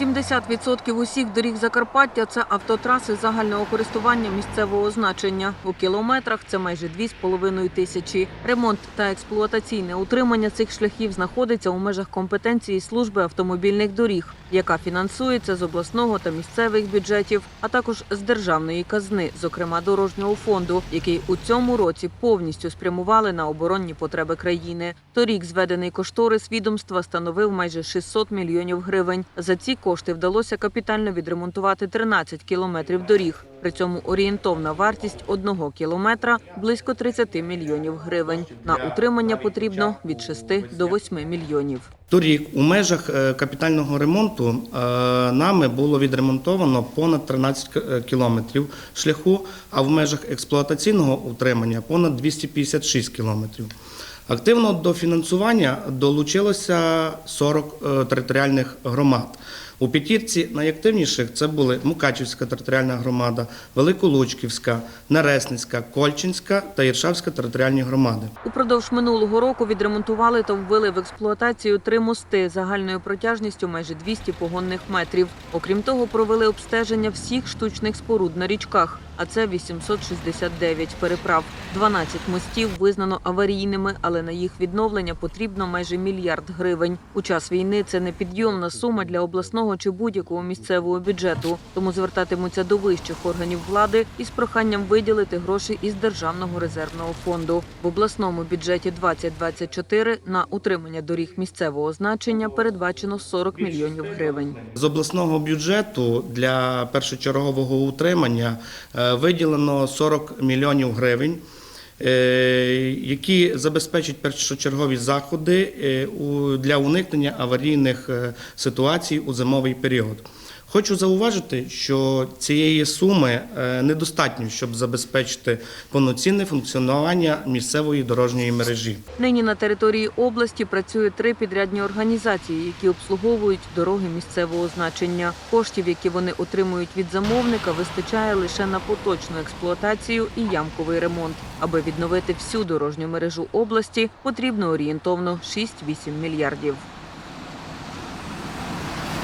70% усіх доріг Закарпаття це автотраси загального користування місцевого значення. У кілометрах це майже 2,5 тисячі. Ремонт та експлуатаційне утримання цих шляхів знаходиться у межах компетенції служби автомобільних доріг, яка фінансується з обласного та місцевих бюджетів, а також з державної казни, зокрема дорожнього фонду, який у цьому році повністю спрямували на оборонні потреби країни. Торік зведений кошторис відомства становив майже 600 мільйонів гривень. За ці кошти вдалося капітально відремонтувати 13 кілометрів доріг. При цьому орієнтовна вартість одного кілометра близько 30 мільйонів гривень. На утримання потрібно від 6 до 8 мільйонів. Торік у межах е, капітального ремонту е, нами було відремонтовано понад 13 е, кілометрів шляху, а в межах експлуатаційного утримання понад 256 кілометрів. Активно до фінансування долучилося 40 е, територіальних громад. У п'ятірці найактивніших це були Мукачівська територіальна громада, Великолучківська, Нересницька, Кольчинська та Іршавська територіальні громади. Упродовж минулого року відремонтували та ввели в експлуатацію три мости загальною протяжністю майже 200 погонних метрів. Окрім того, провели обстеження всіх штучних споруд на річках, а це 869 переправ. 12 мостів визнано аварійними, але на їх відновлення потрібно майже мільярд гривень. У час війни це непідйомна сума для обласного чи будь-якого місцевого бюджету. Тому звертатимуться до вищих органів влади із проханням виділити гроші із державного резервного фонду. В обласному бюджеті 2024 на утримання доріг місцевого значення передбачено 40 мільйонів гривень. З обласного бюджету для першочергового утримання е, виділено 40 мільйонів гривень, які забезпечать першочергові заходи е, для уникнення аварійних е, ситуацій у зимовий період. Хочу зауважити, що цієї суми е, недостатньо, щоб забезпечити повноцінне функціонування місцевої дорожньої мережі. Нині на території області працює три підрядні організації, які обслуговують дороги місцевого значення. Коштів, які вони отримують від замовника, вистачає лише на поточну експлуатацію і ямковий ремонт. Аби відновити всю дорожню мережу області, потрібно орієнтовно 6-8 мільярдів.